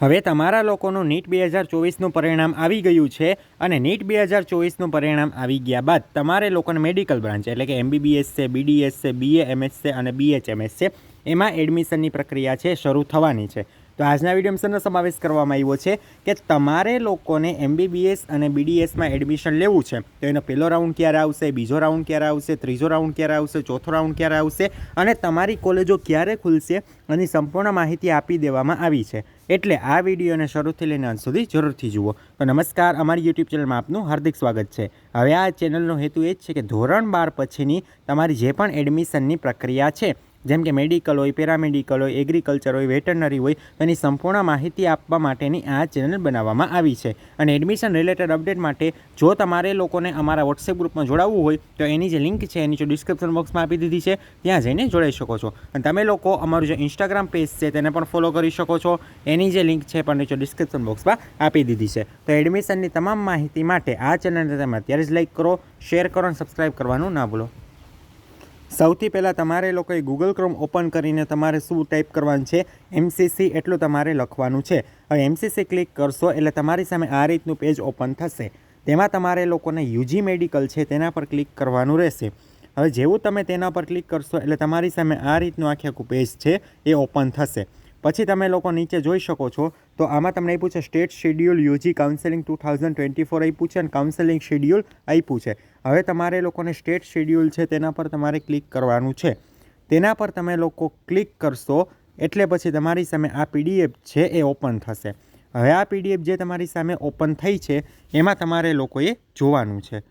હવે તમારા લોકોનું નીટ બે હજાર ચોવીસનું પરિણામ આવી ગયું છે અને નીટ બે હજાર ચોવીસનું પરિણામ આવી ગયા બાદ તમારે લોકોને મેડિકલ બ્રાન્ચ એટલે કે એમબીબીએસ છે, બીડીએસ છે, બીએ, એમએસ છે અને બીએચએમએસ છે, એમાં એડમિશનની પ્રક્રિયા છે, શરૂ થવાની છે. તો આજના વિડીયોમાં સમાવેશ કરવામાં આવ્યો છે કે તમારે લોકોને એમબીબીએસ અને બીડીએસમાં એડમિશન લેવું છે. તો એનો પહેલો રાઉન્ડ ક્યારે આવશે, બીજો રાઉન્ડ ક્યારે આવશે, ત્રીજો રાઉન્ડ ક્યારે આવશે, ચોથો રાઉન્ડ ક્યારે આવશે અને તમારી કોલેજો ક્યારે ખુલશે અને સંપૂર્ણ માહિતી આપી દેવામાં આવી છે. એટલે આ વિડીયોને શરૂથી લઈને અંત સુધી જરૂરથી જુઓ. તો નમસ્કાર, અમારી યુટ્યુબ ચેનલમાં આપનું હાર્દિક સ્વાગત છે. હવે આ ચેનલનો હેતુ એ જ છે કે ધોરણ બાર પછીની તમારી જે પણ એડમિશનની પ્રક્રિયા છે જેમ કે મેડિકલ હોય, પેરામેડિકલ હોય, એગ્રીકલ્ચર હોય, વેટરનરી હોય તેની સંપૂર્ણ માહિતી આપવા માટેની આ ચેનલ બનાવવામાં આવી છે. અને એડમિશન રિલેટેડ અપડેટ માટે જો તમારે લોકોને અમારા વોટ્સએપ ગ્રુપમાં જોડાવવું હોય, તો એની જે લિંક છે, એની જો ડિસ્ક્રિપ્શન બોક્સમાં આપી દીધી છે, ત્યાં જઈને જોડાઈ શકો છો. અને તમે લોકો અમારું જે ઇન્સ્ટાગ્રામ પેજ છે, તેને પણ ફોલો કરી શકો છો. એની જે લિંક છે પણ નીચે ડિસ્ક્રિપ્શન બોક્સમાં આપી દીધી છે. તો એડમિશનની તમામ માહિતી માટે આ ચેનલને તમે અત્યારે જ લાઈક કરો શેર કરો અને સબસ્ક્રાઈબ કરવાનું ના ભૂલો. સૌથી પહેલાં તમારે લોકોએ ગૂગલ ક્રોમ ઓપન કરીને તમારે શું ટાઈપ કરવાનું છે? એમસીસી એટલું તમારે લખવાનું છે. હવે એમસીસી ક્લિક કરશો એટલે તમારી સામે આ રીતનું પેજ ઓપન થશે. તેમાં તમારે લોકોને યુજી મેડિકલ છે તેના પર ક્લિક કરવાનું રહેશે. હવે જેવું તમે તેના પર ક્લિક કરશો એટલે તમારી સામે આ રીતનું આખે આખું પેજ છે એ ઓપન થશે. પછી તમે લોકો નીચે જોઈ શકો છો, તો આમાં તમને આપ્યું છે state schedule UG counselling two thousand twenty four આપ્યું છે અને કાઉન્સેલિંગ શેડ્યુલ આપ્યું છે. હવે તમારે લોકોને સ્ટેટ શેડ્યુલ છે તેના પર તમારે ક્લિક કરવાનું છે. તેના પર તમે લોકો ક્લિક કરશો, એટલે પછી તમારી સામે આ પીડીએફ છે એ ઓપન થશે. હવે આ પીડીએફ જે તમારી સામે ઓપન થઈ છે, એમાં તમારે લોકોએ જોવાનું છે.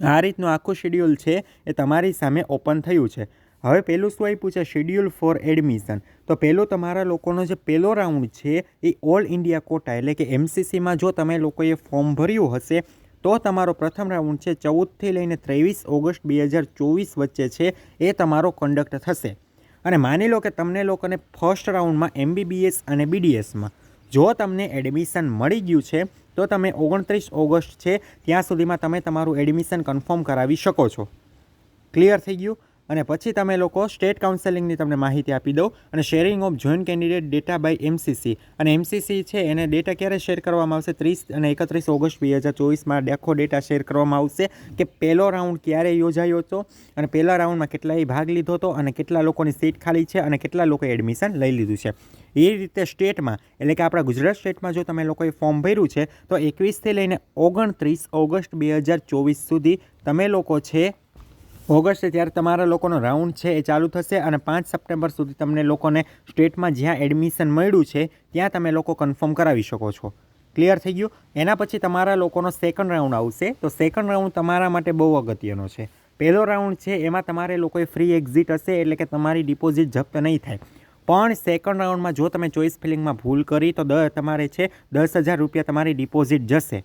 આ રીતનું આખું શેડ્યુલ છે એ તમારી સામે ઓપન થયું છે. હવે પહેલું શું આપ્યું છે? શેડ્યુલ ફોર એડમિશન તો પહેલું તમારા લોકોનો જે પહેલો રાઉન્ડ છે એ ઓલ ઇન્ડિયા કોટા એટલે કે એમસીસીમાં જો તમે લોકોએ ફોર્મ ભર્યું હશે, તો તમારો પ્રથમ રાઉન્ડ છે ચૌદથી લઈને ત્રેવીસ ઓગસ્ટ બે હજાર ચોવીસ વચ્ચે છે, એ તમારો કન્ડક્ટ થશે. અને માની લો કે તમને લોકોને ફર્સ્ટ રાઉન્ડમાં એમબીબીએસ અને બીડીએસમાં જો તમને એડમિશન મળી ગયું છે, તો તમે ઓગણત્રીસ ઓગસ્ટ છે, ત્યાં સુધીમાં તમે તમારું એડમિશન કન્ફર્મ કરાવી શકો છો. ક્લિયર થઈ ગયું? અને પછી તમે લોકો સ્ટેટ કાઉન્સેલિંગની તમને માહિતી આપી દો અને sharing of joint candidate data by MCC અને એમસીસી છે, એને ડેટા ક્યારે શેર કરવામાં આવશે? ત્રીસ અને એકત્રીસ ઓગસ્ટ બે હજાર ચોવીસમાં ડેખો ડેટા શેર કરવામાં આવશે કે પહેલો રાઉન્ડ ક્યારે યોજાયો હતો? અને પહેલા રાઉન્ડમાં કેટલાએ ભાગ લીધો હતો અને કેટલા લોકોની સીટ ખાલી છે અને કેટલા લોકોએ એડમિશન લઈ લીધું છે? એ રીતે સ્ટેટમાં, એટલે કે આપણા ગુજરાત સ્ટેટમાં જો તમે લોકોએ ફોર્મ ભર્યું છે, તો એકવીસથી લઈને ઓગણત્રીસ ઓગસ્ટ બે હજાર ચોવીસ સુધી તમે લોકો છે ઓગસ્ટ ત્યારે તમારા લોકોનો રાઉન્ડ છે એ ચાલુ થશે અને પાંચ સપ્ટેમ્બર સુધી તમને લોકોને સ્ટેટમાં જ્યાં એડમિશન મળ્યું છે, ત્યાં તમે લોકો કન્ફર્મ કરાવી શકો છો. ક્લિયર થઈ ગયું? એના પછી તમારા લોકોનો સેકન્ડ રાઉન્ડ આવશે. તો સેકન્ડ રાઉન્ડ તમારા માટે બહુ અગત્યનો છે. પહેલો રાઉન્ડ છે, એમાં તમારે લોકોએ ફ્રી એક્ઝિટ હશે એટલે કે તમારી ડિપોઝિટ જપ્ત નહીં થાય. પણ સેકન્ડ રાઉન્ડમાં જો તમે ચોઈસ ફિલિંગમાં ભૂલ કરી, તો દ તમારે છે દસ હજાર રૂપિયા તમારી ડિપોઝિટ જશે.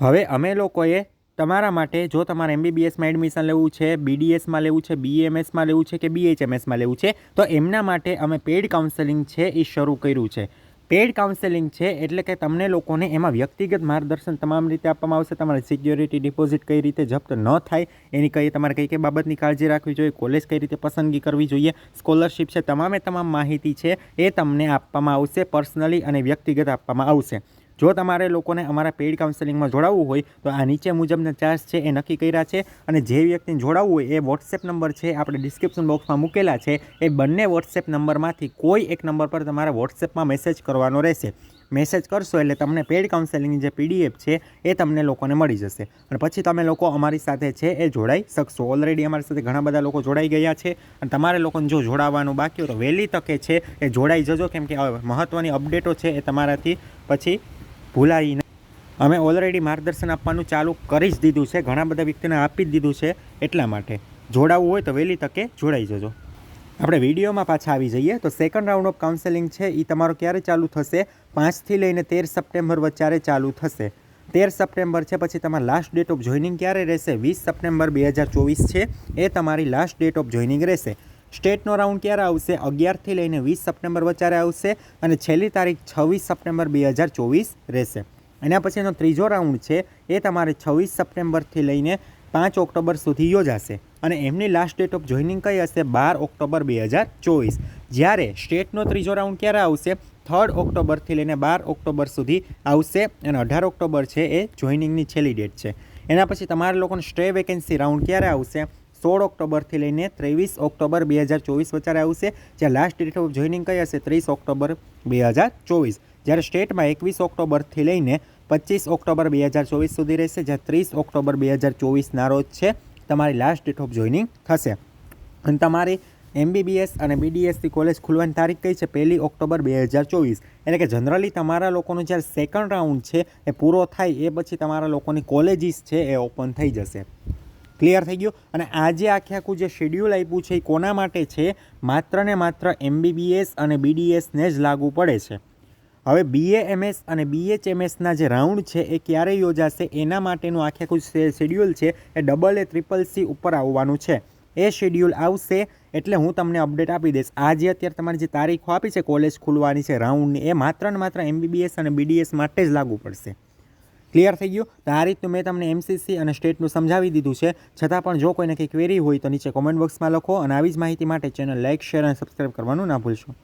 હવે અમે લોકોએ તમારા માટે જો તમારે એમબીબીએસમાં એડમિશન લેવું છે બીડીએસમાં લેવું છે બીએમએસમાં લેવું છે કે બીએચએમએસમાં લેવું છે, તો એમના માટે અમે પેડ કાઉન્સેલિંગ છે એ શરૂ કર્યું છે. પેડ કાઉન્સેલિંગ છે એટલે કે તમને લોકોને એમાં વ્યક્તિગત માર્ગદર્શન તમામ રીતે આપવામાં આવશે, તમારે સિક્યોરિટી ડિપોઝિટ કઈ રીતે જપ્ત ન થાય, એની કઈ તમારે કઈ કઈ બાબતની કાળજી રાખવી જોઈએ કોલેજ કઈ રીતે પસંદગી કરવી જોઈએ સ્કોલરશિપ છે તમામે તમામ માહિતી છે એ તમને આપવામાં આવશે પર્સનલી અને વ્યક્તિગત આપવામાં આવશે. જો તમારે લોકોને અમારા પેઇડ કાઉન્સેલિંગમાં જોડાવવું હોય, તો આ નીચે મુજબના ચાર્જ છે એ નક્કી કર્યા છે અને જે વ્યક્તિને જોડાવવું હોય એ વોટ્સએપ નંબર છે, આપણે ડિસ્ક્રિપ્શન બોક્સમાં મૂકેલા છે. એ બંને વોટ્સએપ નંબરમાંથી કોઈ એક નંબર પર તમારે વોટ્સએપમાં મેસેજ કરવાનો રહેશે. મેસેજ કરશો એટલે તમને પેડ કાઉન્સેલિંગની જે પીડીએફ છે એ તમને લોકોને મળી જશે. અને પછી તમે લોકો અમારી સાથે છે એ જોડાઈ શકશો. ઓલરેડી અમારી સાથે ઘણા બધા લોકો જોડાઈ ગયા છે. અને તમારે લોકોને જો જોડાવાનું બાકી હોય તો વહેલી તકે છે એ જોડાઈ જજો. કેમ કે મહત્ત્વની અપડેટો છે એ તમારાથી પછી ભૂલાઈ અમે ઓલરેડી માર્ગદર્શન આપવાનું ચાલુ કરી જ દીધું છે. ઘણા બધા વ્યક્તિને આપી જ દીધું છે એટલા માટે. જોડાવવું હોય તો વહેલી તકે જોડાઈ જજો. આપણે વિડીયોમાં પાછા આવી જઈએ. તો સેકન્ડ રાઉન્ડ ઓફ કાઉન્સેલિંગ છે. એ તમારો ક્યારે ચાલુ થશે? પાંચથી લઈને તેર સપ્ટેમ્બર વચ્ચે ચાલુ થશે. તેર સપ્ટેમ્બર છે. પછી તમારી લાસ્ટ ડેટ ઓફ જોઈનિંગ ક્યારે રહેશે? વીસ સપ્ટેમ્બર બે હજાર ચોવીસ છે. એ તમારી લાસ્ટ ડેટ ઓફ જોઈનિંગ રહેશે. સ્ટેટનો રાઉન્ડ ક્યારે આવશે? અગિયારથી લઈને વીસ સપ્ટેમ્બર વચ્ચે આવશે અને છેલ્લી તારીખ છવ્વીસ સપ્ટેમ્બર બે હજાર ચોવીસ રહેશે. એના પછીનો ત્રીજો રાઉન્ડ છે, એ તમારે છવ્વીસ સપ્ટેમ્બરથી લઈને પાંચ ઓક્ટોબર સુધી યોજાશે અને એમની લાસ્ટ ડેટ ઓફ જોઈનિંગ કઈ હશે? બાર ઓક્ટોબર બે હજાર ચોવીસ. જ્યારે સ્ટેટનો ત્રીજો રાઉન્ડ ક્યારે આવશે? થર્ડ ઓક્ટોબરથી લઈને બાર ઓક્ટોબર સુધી આવશે અને અઢાર ઓક્ટોબર છે એ જોઈનિંગની છેલ્લી ડેટ છે. એના પછી તમારા લોકોને સ્ટે વેકેન્સી રાઉન્ડ ક્યારે આવશે? સોળ ઓક્ટોબરથી લઈને ત્રેવીસ ઓક્ટોબર બે હજાર ચોવીસ વચ્ચે આવશે જ્યાં લાસ્ટ ડેટ ઓફ જોઈનિંગ કઈ હશે? ત્રીસ ઓક્ટોબર બે હજાર ચોવીસ. જ્યારે સ્ટેટમાં એકવીસ ઓક્ટોબરથી લઈને પચીસ ઓક્ટોબર બે હજાર ચોવીસ સુધી રહેશે. જ્યાં ત્રીસ ઓક્ટોબર બે હજાર ચોવીસના રોજ છે. તમારી લાસ્ટ ડેટ ઓફ જોઈનિંગ થશે. અને તમારી એમબીબીએસ અને બીડીએસની કોલેજ ખુલવાની તારીખ કઈ છે? પહેલી ઓક્ટોબર બે હજાર ચોવીસ. એટલે કે જનરલી તમારા લોકોનો જ્યારે સેકન્ડ રાઉન્ડ છે, એ પૂરો થાય એ પછી તમારા લોકોની કોલેજીસ છે, એ ઓપન થઈ જશે. ક્લિયર થઈ ગયું. અને આજે આખે આખું જે શેડ્યુલ આપ્યું છે એ કોના માટે છે? માત્ર ને માત્ર એમબીબીએસ અને બીડીએસને જ લાગુ પડે છે. હવે બીએ એમએસ અને બીએચએમએસના જે રાઉન્ડ છે એ ક્યારે યોજાશે? એના માટેનું આખે આખું શેડ્યુલ છે એ ડબલ એ ટ્રિપલ સી ઉપર આવવાનું છે. એ શેડ્યુલ આવશે એટલે હું તમને અપડેટ આપી દઈશ. આજે અત્યારે તમારી જે તારીખો આપી છે કોલેજ ખુલવાની છે રાઉન્ડની એ માત્ર ને માત્ર એમબીબીએસ અને બીડીએસ માટે જ લાગુ પડશે. ક્લિયર થઈ ગયું? તો આ રીતનું મેં તમને એમસીસી અને સ્ટેટનું સમજાવી દીધું છે. છતાં પણ જો કોઈને કંઈ ક્વેરી હોય તો નીચે કોમેન્ટ બોક્સમાં લખો અને આવી જ માહિતી માટે ચેનલ લાઇક શેર અને સબસ્ક્રાઈબ કરવાનું ના ભૂલશો.